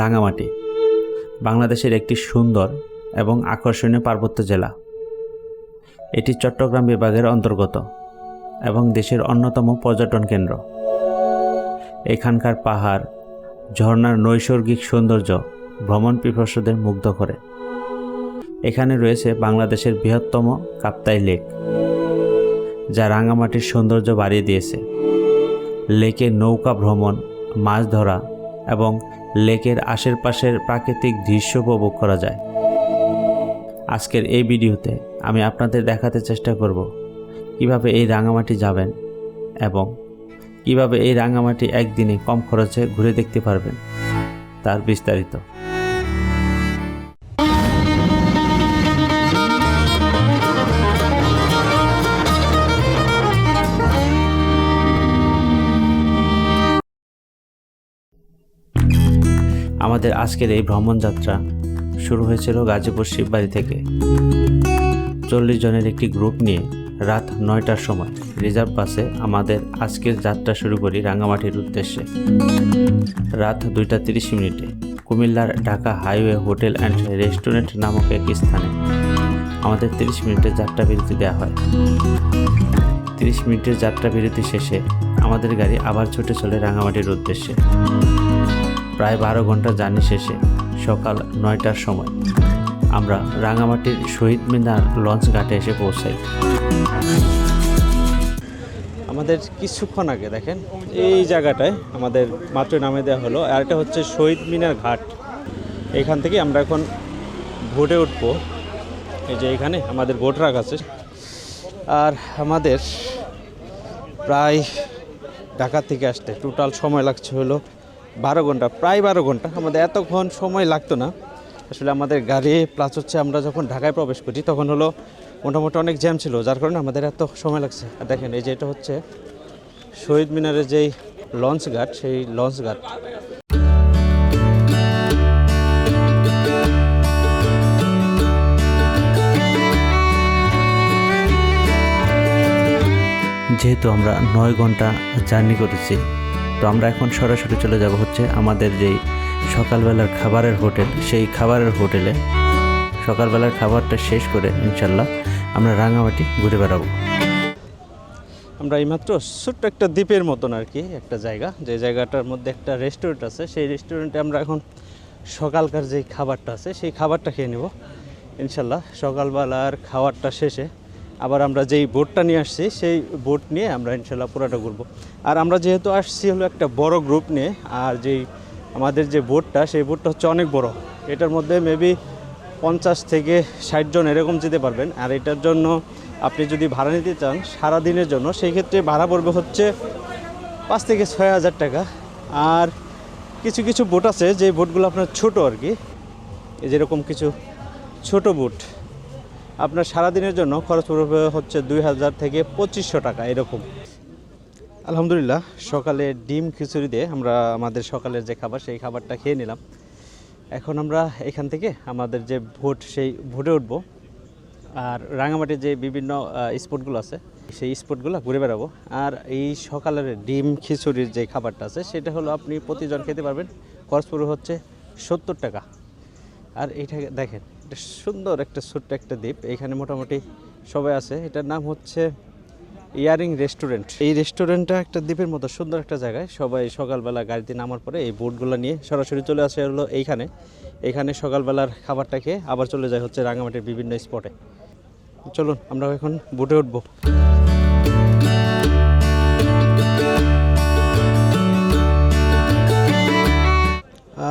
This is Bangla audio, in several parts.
রাঙামাটি, বাংলাদেশের একটি সুন্দর এবং আকর্ষণীয় পার্বত্য জেলা। এটি চট্টগ্রাম বিভাগের অন্তর্গত এবং দেশের অন্যতম পর্যটন কেন্দ্র। এখানকার পাহাড়, ঝর্ণার নৈসর্গিক সৌন্দর্য ভ্রমণ পিপাসুদের মুগ্ধ করে। এখানে রয়েছে বাংলাদেশের বৃহত্তম কাপ্তাই লেক, যা রাঙামাটির সৌন্দর্য বাড়িয়ে দিয়েছে। লেকে নৌকা ভ্রমণ, মাছ ধরা এবং লেকের আশেপাশের প্রাকৃতিক দৃশ্য উপভোগ করা যায়। আজকের এই ভিডিওতে আমি আপনাদের দেখাতে চেষ্টা করব কীভাবে এই রাঙামাটি যাবেন এবং কীভাবে এই রাঙামাটি একদিনে কম খরচে ঘুরে দেখতে পারবেন, তার বিস্তারিত। আমাদের আজকের এই ভ্রমণ যাত্রা শুরু হয়েছিল গাজীপুর শিববাড়ি থেকে। চল্লিশ জনের একটি গ্রুপ নিয়ে রাত নয়টার সময় রিজার্ভ বাসে আমাদের আজকের যাত্রা শুরু করি রাঙামাটির উদ্দেশ্যে। রাত দুইটা তিরিশ মিনিটে কুমিল্লার Dhaka highway hotel and restaurant নামক এক স্থানে আমাদের তিরিশ মিনিটের যাত্রা বিরতি দেওয়া হয়। তিরিশ মিনিটের যাত্রা বিরতি শেষে আমাদের গাড়ি আবার ছুটে চলে রাঙামাটির উদ্দেশ্যে। প্রায় বারো ঘণ্টা জার্নি শেষে সকাল নয়টার সময় আমরা রাঙামাটির শহীদ মিনার লঞ্চ ঘাটে এসে পৌঁছাই। আমাদের কিছুক্ষণ আগে দেখেন, এই জায়গাটায় আমাদের মাত্র নামে দেওয়া হলো, আর এটা হচ্ছে শহীদ মিনার ঘাট। এখান থেকে আমরা এখন ভোটে উঠবো। এই যে এখানে আমাদের ভোট রাখা আছে। আর আমাদের প্রায় ঢাকা থেকে আসতে টোটাল সময় লাগছে হলো বারো ঘণ্টা, প্রায় বারো ঘণ্টা। আমাদের এতক্ষণ সময় লাগতো না। আসলে আমাদের গাড়ি প্লাস হচ্ছে আমরা যখন ঢাকায় প্রবেশ করি, তখন হলো মোটামুটি অনেক জ্যাম ছিল। যার কারণে আমাদের এত সময় লাগছে। আর দেখেন, এই যে এটা হচ্ছে শহীদ মিনারের যেই লঞ্চ ঘাট, সেই লঞ্চ ঘাট। যেহেতু আমরা নয় ঘণ্টা জার্নি করেছি তো আমরা এখন সরাসরি চলে যাব হচ্ছে আমাদের যেই সকালবেলার খাবারের হোটেল, সেই খাবারের হোটেলে। সকালবেলার খাবারটা শেষ করে ইনশাল্লাহ আমরা রাঙামাটি ঘুরে বেড়াবো। আমরা এইমাত্র ছোট্ট একটা দ্বীপের মতন আর কি, একটা জায়গা। যে জায়গাটার মধ্যে একটা রেস্টুরেন্ট আছে, সেই রেস্টুরেন্টে আমরা এখন সকালকার যেই খাবারটা আছে, সেই খাবারটা খেয়ে নেব। ইনশাল্লাহ সকালবেলার খাবারটা শেষে আবার আমরা যেই বোটটা নিয়ে আসছি, সেই বোট নিয়ে আমরা ইনশাল্লাহ পুরোটা ঘুরবো। আর আমরা যেহেতু আসছি হলো একটা বড় গ্রুপ নিয়ে, আর যেই আমাদের যে বোটটা, সেই বোটটা হচ্ছে অনেক বড়। এটার মধ্যে মেবি পঞ্চাশ থেকে ষাট জন এরকম যেতে পারবেন। আর এটার জন্য আপনি যদি ভাড়া নিতে চান সারা দিনের জন্য, সেই ক্ষেত্রে ভাড়া পড়বে হচ্ছে পাঁচ থেকে ছয় হাজার টাকা। আর কিছু কিছু বোট আছে যে বোটগুলো আপনার ছোট আর কি যেরকম কিছু ছোট বোট। আপনার সারা দিনের জন্য খরচ পড়বে হচ্ছে দুই হাজার থেকে পঁচিশশো টাকা, এরকম। আলহামদুলিল্লাহ, সকালে ডিম খিচুড়ি দিয়ে আমরা আমাদের সকালের যে খাবার, সেই খাবারটা খেয়ে নিলাম। এখন আমরা এখান থেকে আমাদের যে ভোট, সেই ভোটে উঠব। আর রাঙামাটির যে বিভিন্ন স্পটগুলো আছে, সেই স্পটগুলো ঘুরে বেড়াবো। আর এই সকালের ডিম খিচুড়ির যে খাবারটা আছে, সেটা হলো আপনি প্রতিজন খেতে পারবেন। খরচ পড়বে হচ্ছে সত্তর টাকা। আর এইটা দেখেন এটা সুন্দর একটা ছোট্ট একটা দ্বীপ। এখানে মোটামুটি সবাই আছে। এটার নাম হচ্ছে ইয়ারিং রেস্টুরেন্ট। এই রেস্টুরেন্টটা একটা দ্বীপের মতো সুন্দর একটা জায়গায়। সবাই সকালবেলা গাড়িতে নামার পরে এই বোটগুলো নিয়ে সরাসরি চলে আসে হলো এইখানে। এখানে সকালবেলার খাবারটা খেয়ে আবার চলে যায় হচ্ছে রাঙামাটির বিভিন্ন স্পটে। চলুন, আমরা এখন বোটে উঠবো।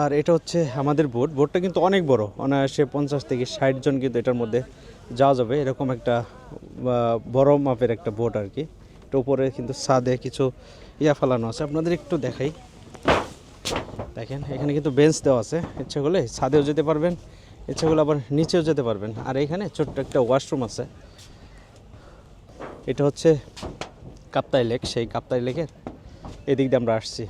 আর এটা হচ্ছে আমাদের বোট। বোটটা কিন্তু অনেক বড়, অনায়াসে পঞ্চাশ থেকে ষাট জন কিন্তু এটার মধ্যে যাওয়া যাবে। এরকম একটা বড় মাপের একটা বোট আর কি। এটা উপরে কিন্তু ছাদে কিছু ইয়া ফেলানো আছে। আপনাদের একটু দেখাই। দেখেন, এখানে কিন্তু বেঞ্চ দেওয়া আছে। ইচ্ছা করলে ছাদেও যেতে পারবেন, ইচ্ছা করলে আবার নিচেও যেতে পারবেন। আর এখানে ছোট্ট একটা ওয়াশরুম আছে। এটা হচ্ছে কাপ্তাই লেক। সেই কাপ্তাই লেকের এদিক দিয়ে আমরা আসছি।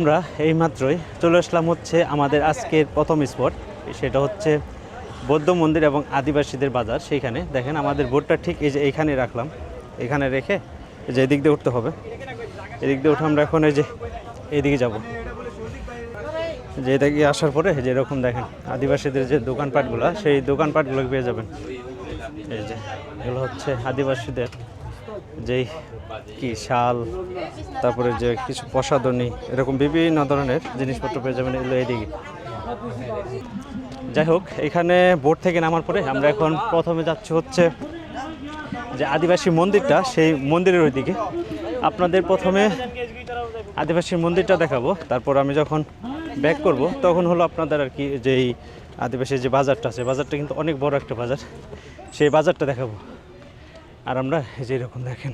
আমরা এইমাত্রই চলে আসলাম হচ্ছে আমাদের আজকের প্রথম স্পট সেটা হচ্ছে বৌদ্ধ মন্দির এবং আদিবাসীদের বাজার। সেইখানে দেখেন আমাদের বোটটা ঠিক এই যে এইখানে রাখলাম। এখানে রেখে যে এদিক দিয়ে উঠতে হবে। এদিক দিয়ে উঠে আমরা এখন এই যে এইদিকে যাব। যে এদিকে আসার পরে যে এরকম দেখেন আদিবাসীদের যে দোকানপাটগুলো, সেই দোকানপাটগুলো পেয়ে যাবেন। এই যে এগুলো হচ্ছে আদিবাসীদের যেই কি শাল, তারপরে যে কিছু প্রসাধনী, এরকম বিভিন্ন ধরনের জিনিসপত্র পেয়ে যাবেন এগুলো এদিকে। যাই হোক, এখানে বোট থেকে নামার পরে আমরা এখন প্রথমে যাচ্ছি হচ্ছে যে আদিবাসী মন্দিরটা, সেই মন্দিরের ওইদিকে। আপনাদের প্রথমে আদিবাসী মন্দিরটা দেখাবো, তারপর আমি যখন ব্যাক করব, তখন হলো আপনাদের আর কি যেই আদিবাসী যে বাজারটা আছে, বাজারটা কিন্তু অনেক বড় একটা বাজার, সেই বাজারটা দেখাবো। আর আমরা যে এরকম দেখেন,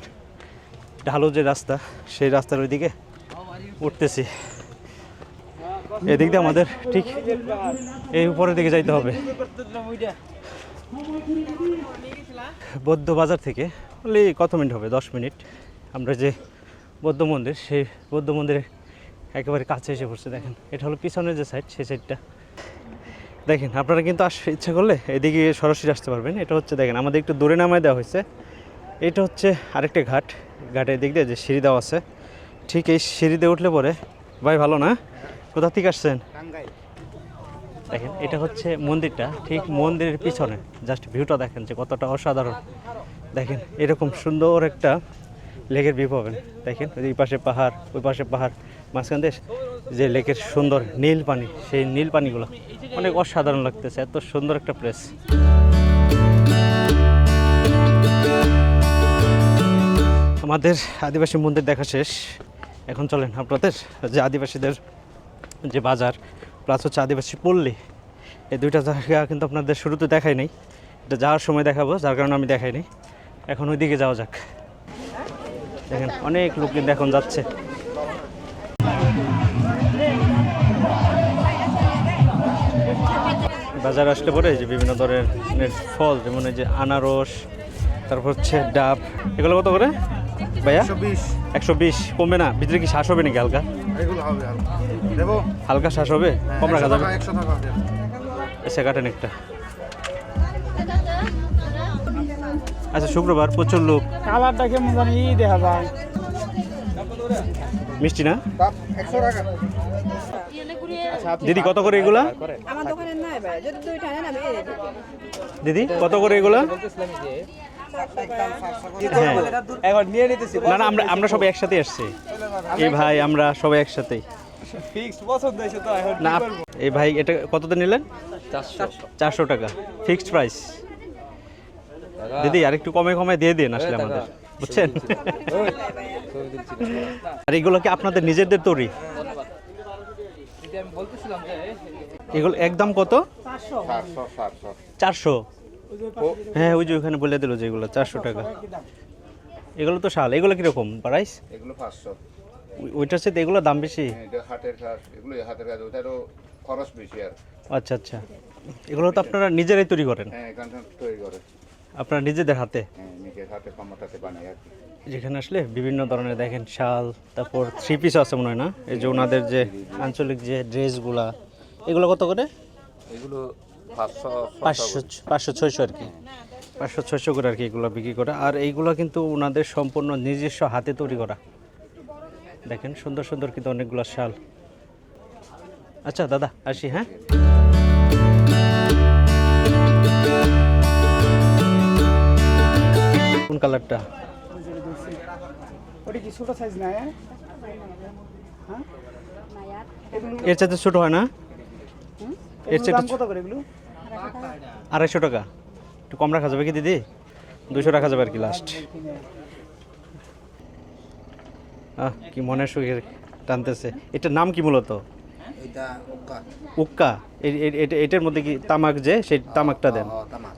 ঢালু যে রাস্তা, সেই রাস্তার ওইদিকে উঠতেছি। এদিক দিয়ে আমাদের ঠিক এই উপরের দিকে যাইতে হবে। বৌদ্ধ বাজার থেকে only কত মিনিট হবে? দশ মিনিট। আমরা যে বৌদ্ধ মন্দির, সেই বৌদ্ধ মন্দিরের একেবারে কাছে এসে পড়ছে, দেখেন। এটা হলো পিছনের যে সাইড সেই সাইডটা দেখেন, আপনারা কিন্তু আস ইচ্ছা করলে এদিকে সরাসরি আসতে পারবেন। এটা হচ্ছে, দেখেন, আমাদের একটু দূরে নামায় দেওয়া হয়েছে। এটা হচ্ছে আরেকটা ঘাট। ঘাটের দিক দিয়ে যে সিঁড়ি দেওয়া আছে। ঠিক এই সিঁড়িতে উঠলে পরে ভাই ভালো না? কোথা থেকে আসছেন? দেখেন এটা হচ্ছে মন্দিরটা। ঠিক মন্দিরের পিছনে। জাস্ট ভিউটা দেখেন যে কতটা অসাধারণ। দেখেন এরকম সুন্দর একটা লেকের ভিউ পাবেন। দেখেন এই পাশে পাহাড় ওই পাশে পাহাড়। মাঝখান দিয়ে যে লেকের সুন্দর নীল পানি সেই নীল পানিগুলো। অনেক অসাধারণ লাগতেছে এত সুন্দর একটা প্লেস আমাদের আদিবাসী মন্দির দেখা শেষ। এখন চলেন আপনাদের যে আদিবাসীদের যে বাজার প্লাস হচ্ছে আদিবাসী পল্লী। এই দুইটা জায়গা কিন্তু আপনাদের শুরুতে দেখাই নাই। এটা যাওয়ার সময় দেখাবো, যার কারণে আমি দেখাই নাই। এখন ওই দিকে যাওয়া যাক। দেখেন, অনেক লোক কিন্তু এখন যাচ্ছে। বাজার আসলে পরে যে বিভিন্ন ধরনের ফল, যেমন এই যে আনারস, তারপর হচ্ছে ডাব। এগুলো কত করে? ভাইয়া? একশো বিশ। কমবে না? ভিতরে কি শ্বাস হবে নাকি হালকা? এগুলো হালকা। শ্বাস হবে? কম রাখা যাবে? এসে কাটেন একটা। আচ্ছা শুক্রবার প্রচুর লোক। কালারটা কেমন জানি ই দেখা যায়। মিষ্টি না? টাকা। দিদি কত করে এগুলা? আমার দোকানে নাই ভাই যদি দুইটা নেন আমি এই দেব। দিদি কত করে এগুলা? হ্যাঁ এখন নিয়ে নিতেছি না না আমরা আমরা সবাই একসাথে আসছি। এই ভাই আমরা সবাই একসাথেই। এখন না এই ভাই এটা কততে নিলেন? চারশো। টাকা। ফিক্সড প্রাইস দিদি আর একটু কমে কমে দিয়ে দিন আসলে আমাদের। বুঝছেন? আর এগুলো কি আপনাদের নিজেদের তৈরি? এগুলো একদম কত? চারশো। হ্যাঁ ওই যে ওখানে বলে দিল যে এগুলো চারশো টাকা। এগুলো তো শাল। এগুলো কীরকম প্রাইস এগুলো পাঁচশো। ওইটার সাথে এগুলো দাম বেশি? এটা হাতের কাজ এগুলো হাতের কাজ। ওটারও খরচ বেশি আর। আচ্ছা আচ্ছা। এগুলো তো আপনারা নিজেরাই তৈরি করেন? হ্যাঁ তৈরি করে। আপনারা নিজেদের হাতে? হ্যাঁ নিজের হাতে বানাই আর যেখানে আসলে বিভিন্ন ধরনের দেখেন শাল তারপর থ্রি পিস আছে মনে হয় না? এই যে ওনাদের যে আঞ্চলিক যে ড্রেসগুলা এগুলো কত করে? এগুলো পাঁচশো পাঁচশো ছয়শো আর কি। পাঁচশো ছয়শো করে আর কি এগুলো বিক্রি করে। আর এইগুলো কিন্তু ওনাদের সম্পূর্ণ নিজস্ব হাতে তৈরি করা। দেখেন সুন্দর সুন্দর কিন্তু অনেকগুলো শাল। আচ্ছা দাদা আসি হ্যাঁ? কোন কালারটা? ওটা কি ছোট সাইজ না হ্যাঁ? এর চাইতে ছোট হয় না। এর এর চাইতে আড়াইশো টাকা। একটু কম রাখা যাবে কি দিদি? দুশো রাখা যাবে আর কি লাস্ট আহ কি মনের সুখে টানতেছে। এটার নাম কি মূলত? উক্কা। এটার মধ্যে কি তামাক যে সেই তামাকটা দেন?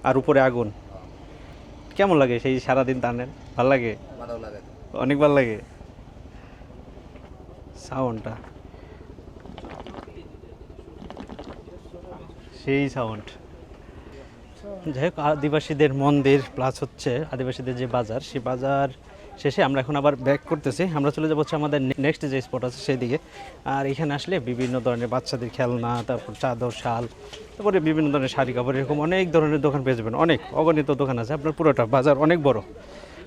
আর উপরে আগুন। কেমন লাগে সেই সারাদিন টানেন? ভালো লাগে। অনেক ভালো লাগে। সাউন্ডটা। সেই সাউন্ড। যাই হোক আদিবাসীদের মন্দির প্লাস হচ্ছে আদিবাসীদের যে বাজার, সেই বাজার শেষে আমরা এখন আবার ব্যাক করতেছি। আমরা চলে যাব হচ্ছে আমাদের নেক্সট যে স্পট আছে সেই দিকে আর এখানে আসলে বিভিন্ন ধরনের বাচ্চাদের খেলনা, তারপর চাদর, শাল, তারপরে বিভিন্ন ধরনের শাড়ি কাপড়, এরকম অনেক ধরনের দোকান পেয়ে যাবেন। অনেক অগণিত দোকান আছে, আপনার পুরোটা বাজার অনেক বড়।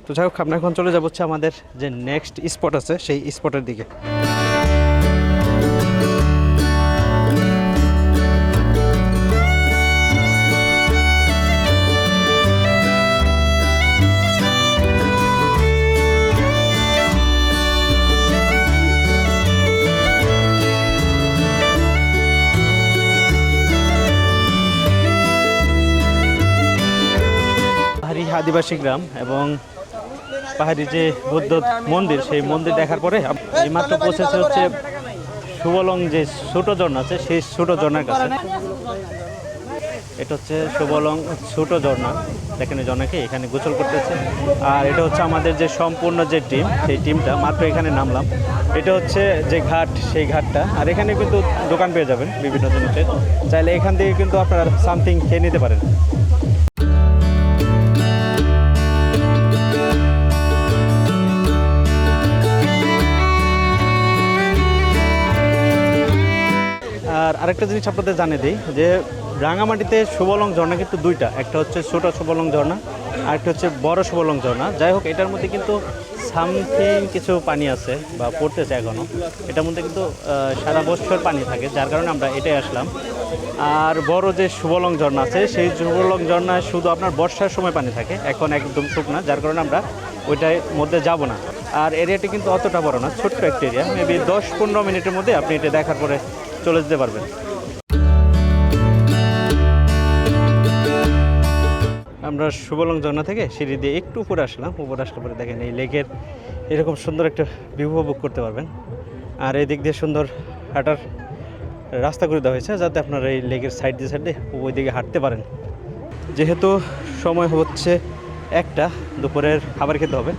তো যাই হোক আমরা এখন চলে যাব হচ্ছে আমাদের যে নেক্সট স্পট আছে, সেই স্পটের দিকে। আদিবাসী গ্রাম এবং পাহাড়ি যে বৌদ্ধ মন্দির, সেই মন্দির দেখার পরে এইমাত্র পৌঁছেছে হচ্ছে সুবলং যে ছোট ঝর্ণা আছে, সেই ছোট ঝর্ণার কাছে। এটা হচ্ছে সুবলং ছোট ঝর্ণা দেখেন এই এখানে গোসল করতেছে। আর এটা হচ্ছে আমাদের যে সম্পূর্ণ যে টিম, সেই টিমটা মাত্র এখানে নামলাম। এটা হচ্ছে যে ঘাট, সেই ঘাটটা। আর এখানে কিন্তু দোকান পেয়ে যাবেন বিভিন্ন জিনিসের। চাইলে এখান থেকে কিন্তু আপনারা সামথিং খেয়ে নিতে পারেন। আরেকটা জিনিস আপনাদের জানিয়ে দিই, যে রাঙামাটিতে সুবলং ঝর্ণা কিন্তু দুইটা। একটা হচ্ছে ছোট সুবলং ঝর্ণা, আর একটা হচ্ছে বড় সুবলং ঝর্ণা। যাই হোক, এটার মধ্যে কিন্তু সামথিং কিছু পানি আছে, বা পড়তেছে এখনও এটার মধ্যে কিন্তু সারা বছর পানি থাকে, যার কারণে আমরা এটাই আসলাম। আর বড় যে সুবলং ঝর্ণা আছে, সেই সুবলং ঝর্ণায় শুধু আপনার বর্ষার সময় পানি থাকে, এখন একদম শুকনা, যার কারণে আমরা ওইটার মধ্যে যাব না। আর এরিয়াটি কিন্তু অতটা বড় না, ছোট্ট একটা এরিয়া মেবি দশ পনেরো মিনিটের মধ্যে আপনি এটা দেখার পরে চলে যেতে পারবেন। আমরা সুবলং ঝর্ণা থেকে সিঁড়ি দিয়ে একটু উপরে আসলাম। উপরে আসলে পরে দেখেন এই লেকের এরকম সুন্দর একটা ভিউ উপভোগ করতে পারবেন। আর এই দিক দিয়ে সুন্দর হাঁটার রাস্তা করে দেওয়া হয়েছে যাতে আপনারা এই লেকের সাইড দিয়ে সাইড ওই দিকে হাঁটতে পারেন। যেহেতু সময় হচ্ছে একটা, দুপুরের খাবার খেতে হবে।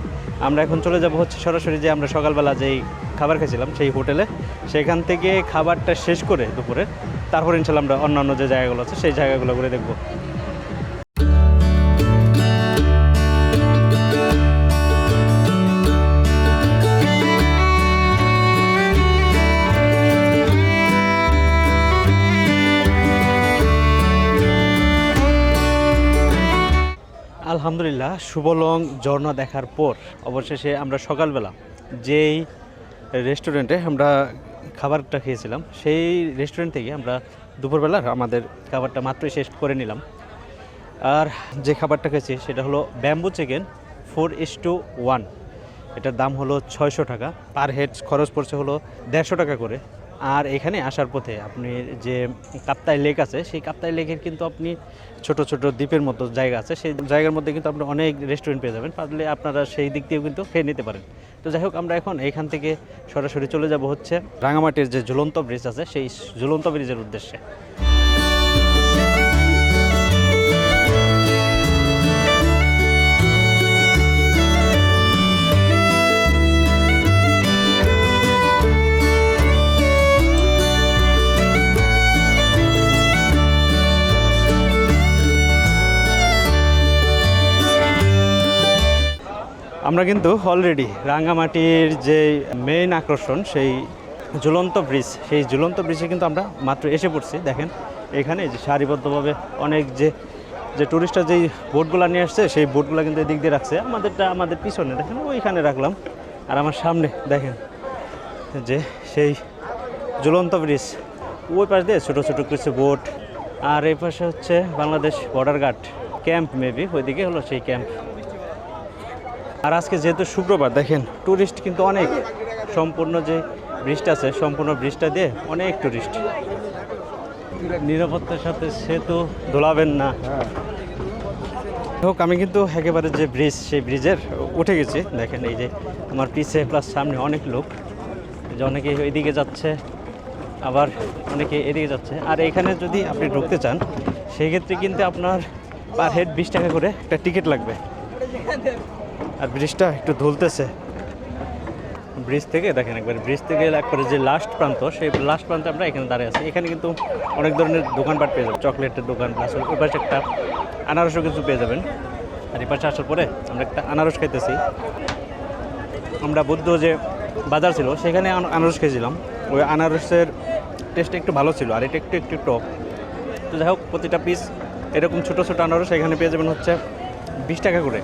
আমরা এখন চলে যাব হচ্ছে সরাসরি যে আমরা সকালবেলা যেই খাবার খেয়েছিলাম সেই হোটেলে। সেখান থেকে খাবারটা শেষ করে দুপুরে, তারপর ইনশাল্লাহ আমরা অন্যান্য যে জায়গাগুলো আছে, সেই জায়গাগুলো ঘুরে দেখব। আলহামদুলিল্লাহ সুবলং ঝর্ণা দেখার পর অবশেষে আমরা সকালবেলা যেই রেস্টুরেন্টে আমরা খাবারটা খেয়েছিলাম। সেই রেস্টুরেন্ট থেকে আমরা দুপুরবেলা আমাদের খাবারটা মাত্রই শেষ করে নিলাম। আর যে খাবারটা খেয়েছি সেটা হলো bamboo chicken four is two one এটার দাম হলো ছয়শো টাকা। পার হেড খরচ পড়ছে হলো দেড়শো টাকা করে। আর এখানে আসার পথে আপনি যে কাপ্তাই লেক আছে, সেই কাপ্তাই লেকের কিন্তু আপনি ছোট ছোট দ্বীপের মতো জায়গা আছে। সেই জায়গার মধ্যে কিন্তু আপনি অনেক রেস্টুরেন্ট পেয়ে যাবেন। পারলে আপনারা সেই দিক দিয়েও কিন্তু খেয়ে নিতে পারেন। তো যাই হোক, আমরা এখন এখান থেকে সরাসরি চলে যাব হচ্ছে রাঙামাটির যে ঝুলন্ত ব্রিজ আছে, সেই ঝুলন্ত ব্রিজের উদ্দেশ্যে। আমরা কিন্তু অলরেডি রাঙ্গামাটির যে মেইন আকর্ষণ, সেই ঝুলন্ত ব্রিজ সেই ঝুলন্ত ব্রিজে কিন্তু আমরা মাত্র এসে পড়ছি। দেখেন, এখানে যে সারিবদ্ধভাবে অনেক যে যে টুরিস্টরা যেই বোটগুলো নিয়ে আসছে, সেই বোটগুলো কিন্তু এদিক দিয়ে রাখছে। আমাদেরটা আমাদের পিছনে, দেখেন, ওইখানে রাখলাম। আর আমার সামনে, দেখেন, যে সেই ঝুলন্ত ব্রিজ ওই পাশ দিয়ে ছোটো ছোটো কিছু বোট আর এই পাশে হচ্ছে Bangladesh border guard camp maybe ওইদিকে হলো সেই ক্যাম্প আর আজকে যেহেতু শুক্রবার, দেখেন টুরিস্ট কিন্তু অনেক। সম্পূর্ণ যে ব্রিজটা আছে, সম্পূর্ণ ব্রিজটা দিয়ে অনেক টুরিস্ট নিরাপত্তার সাথে সেতু দোলাবেন না। হোক, আমি কিন্তু একেবারে যে ব্রিজ সেই ব্রিজের উঠে গেছি। দেখেন, এই যে আমার পিছে প্লাস সামনে অনেক লোক। যে অনেকে এইদিকে যাচ্ছে, আবার অনেকে এদিকে যাচ্ছে। আর এখানে যদি আপনি ঢুকতে চান, সেই ক্ষেত্রে কিন্তু আপনার পার হেড বিশ টাকা করে একটা টিকিট লাগবে। আর ব্রিজটা একটু ধুলতেছে। ব্রিজ থেকে, দেখেন একবার, ব্রিজ থেকে একবারে যে লাস্ট প্রান্ত, সেই লাস্ট প্রান্তে আমরা এখানে দাঁড়িয়ে আছি। এখানে কিন্তু অনেক ধরনের দোকানপাট পেয়ে যাবেন। চকলেটের দোকান প্লাস ওই পাশে একটা আনারসও কিছু পেয়ে যাবেন। আর এই পাশে আসার পরে আমরা একটা আনারস খাইতেছি। আমরা বুদ্ধ যে বাজার ছিল, সেখানে আনারস খেয়েছিলাম। ওই আনারসের টেস্ট একটু ভালো ছিল, আর এটা একটু একটু টক। তো যাই হোক, প্রতিটা পিস এরকম ছোটো ছোটো আনারস এখানে পেয়ে যাবেন হচ্ছে বিশ টাকা করে।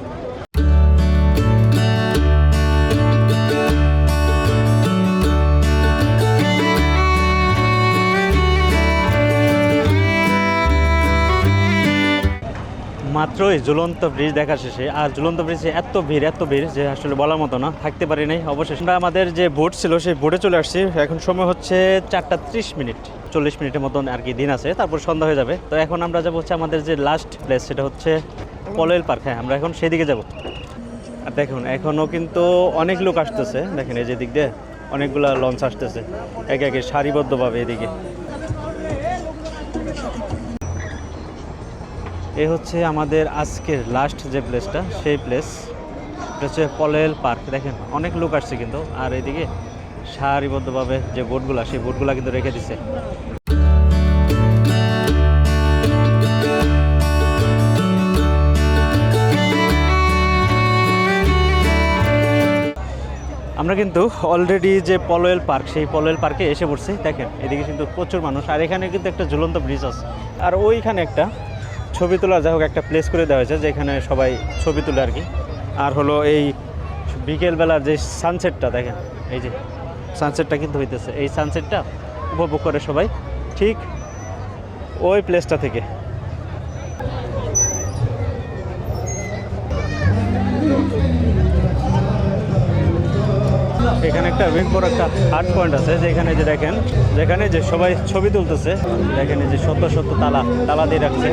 মাত্রই ঝুলন্ত ব্রিজ দেখা শেষে। আর ঝুলন্ত ব্রিজে এত ভিড় এত ভিড় যে আসলে বলার মতো না, থাকতে পারি নাই অবশেষে। আমরা আমাদের যে বোট ছিল, সেই বোটে চলে আসছি। এখন সময় হচ্ছে চারটা ত্রিশ মিনিট, চল্লিশ মিনিটের মতন আর কি দিন আছে, তারপর সন্ধ্যা হয়ে যাবে। তো এখন আমরা যাব হচ্ছে আমাদের যে লাস্ট প্লেস সেটা হচ্ছে পলেল পার্ক। হ্যাঁ আমরা এখন সেদিকে যাব। আর দেখুন এখনও কিন্তু অনেক লোক আসতেছে। দেখেন এই যে দিক দিয়ে অনেকগুলা লঞ্চ আসতেছে। একে একে সারিবদ্ধভাবে এদিকে। এ হচ্ছে আমাদের আজকের লাস্ট যে প্লেসটা সেই প্লেস এটা হচ্ছে পলেল পার্ক দেখেন, অনেক লোক আসছে কিন্তু, আর এদিকে সারিবদ্ধভাবে যে বোটগুলো সেই বোটগুলো কিন্তু রেখে দিছে। আমরা কিন্তু অলরেডি যে পলোয়েল পার্ক সেই পলোয়েল পার্কে এসে পড়ছি। দেখেন, এদিকে কিন্তু প্রচুর মানুষ, আর এখানে কিন্তু একটা ঝুলন্ত ব্রিজ আছে। আর ওইখানে একটা ছবি তোলা যাই হোক, একটা প্লেস করে দেওয়া হয়েছে, যেখানে সবাই ছবি তোলে আর কি। আর হলো এই বিকেলবেলার যে সানসেটটা দেখেন, এই যে সানসেটটা কিন্তু হইতেছে। এই সানসেটটা উপভোগ করে সবাই, ঠিক ওই প্লেসটা থেকে। এখানে একটা অনেক বড় একটা হার্ট পয়েন্ট আছে, যেখানে যে দেখেন, যেখানে যে সবাই ছবি তুলতেছে, দেখেন যে সত্য সত্য তালা তালা দিয়ে রাখছে।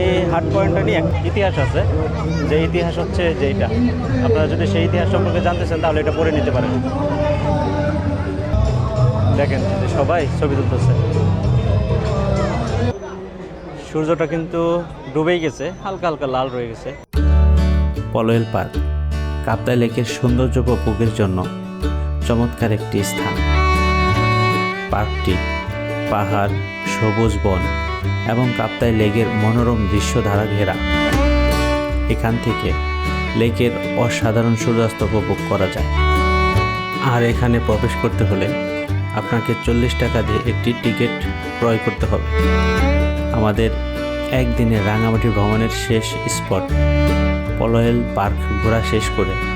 এই হার্ট পয়েন্টটা নিয়ে ইতিহাস আছে, যে ইতিহাস হচ্ছে যে এটা আপনারা যদি সেই ইতিহাস সম্পর্কে জানতে চান, তাহলে এটা পড়ে নিতে পারেন। দেখেন, যে সবাই ছবি তুলতেছে। সূর্যটা কিন্তু ডুবেই গেছে, হালকা হালকা লাল রয়ে গেছে। পলোয়েল পার্ক, কাপ্তাই লেকের সৌন্দর্য উপভোগের জন্য চমৎকার একটি স্থান। পার্কটি পাহাড়, সবুজ বন এবং কাপ্তাই লেকের মনোরম দৃশ্য ঘেরা। এখান থেকে লেকের অসাধারণ সূর্যাস্ত উপভোগ করা যায়। আর এখানে প্রবেশ করতে হলে আপনাকে চল্লিশ টাকা দিয়ে একটি টিকিট ক্রয় করতে হবে। আমাদের একদিনের রাঙামাটি ভ্রমণের শেষ স্পট, পলয়েল পার্ক ঘোরা শেষ করে